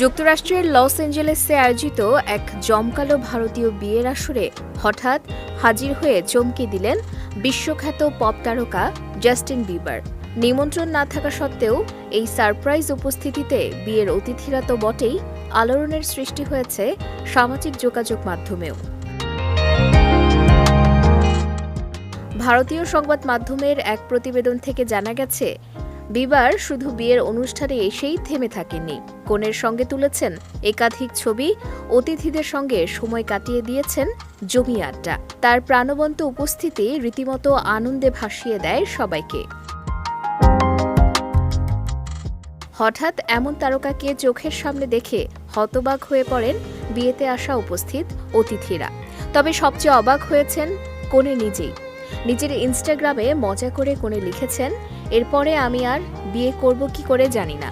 যুক্তরাষ্ট্রের লস এঞ্জেলেসে আয়োজিত এক জমকালো ভারতীয় বিয়ের আসরে হঠাৎ হাজির হয়ে চমকে দিলেন বিশ্বখ্যাত পপ তারকা জাস্টিন বিবার। নিমন্ত্রণ না থাকা সত্ত্বেও এই সারপ্রাইজ উপস্থিতিতে বিয়ের অতিথিরা তো বটেই, আলোড়নের সৃষ্টি হয়েছে সামাজিক যোগাযোগ মাধ্যমেও। ভারতীয় সংবাদ মাধ্যমের এক প্রতিবেদন থেকে জানা গেছে বিবার শুধু বিয়ের অনুষ্ঠানে এসেই থেমে থাকেননি। কনের সঙ্গে তুলেছেন একাধিক ছবি, অতিথিদের সঙ্গে সময় কাটিয়ে দিয়েছেন জমি আড্ডা। তার প্রাণবন্ত উপস্থিতি রীতিমতো আনন্দে ভাসিয়ে দেয় সবাইকে। হঠাৎ এমন তারকাকে চোখের সামনে দেখে হতবাক হয়ে পড়েন বিয়েতে আসা উপস্থিত অতিথিরা। তবে সবচেয়ে অবাক হয়েছেন কোনে নিজেই। নিজের ইনস্টাগ্রামে মজা করে কোনে লিখেছেন, এরপরে আমি আর বিয়ে করব কি করে জানি না।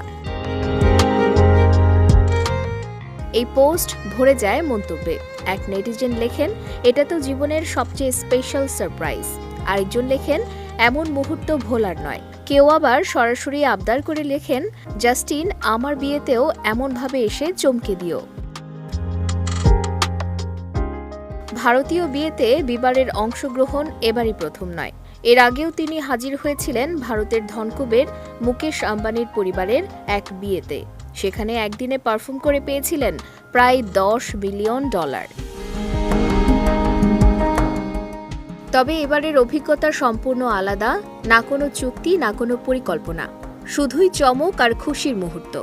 এই পোস্ট ভরে যায় মন্তব্যে। এক নেটিজেন লেখেন, এটা তো জীবনের সবচেয়ে স্পেশাল সারপ্রাইজ আরেকজন লেখেন, এমন মুহূর্ত ভোলার নয়। কেউ আবার সরাসরি আবদার করে লেখেন, জাস্টিন, আমার বিয়েতেও এমনভাবে এসে চমকে দিও। ভারতীয় বিয়েতে বিবারের অংশগ্রহণ এবারই প্রথম নয়। এর আগেও তিনি হাজির হয়েছিলেন ভারতের ধনকুবের মুকেশ আম্বানির পরিবারের এক বিয়েতে। সেখানে একদিনে পারফর্ম করে পেয়েছিলেন প্রায় দশ বিলিয়ন ডলার। তবে এবারের অভিজ্ঞতা সম্পূর্ণ আলাদা, না কোনো চুক্তি, না কোনো পরিকল্পনা। শুধুই চমক আর খুশির মুহূর্ত।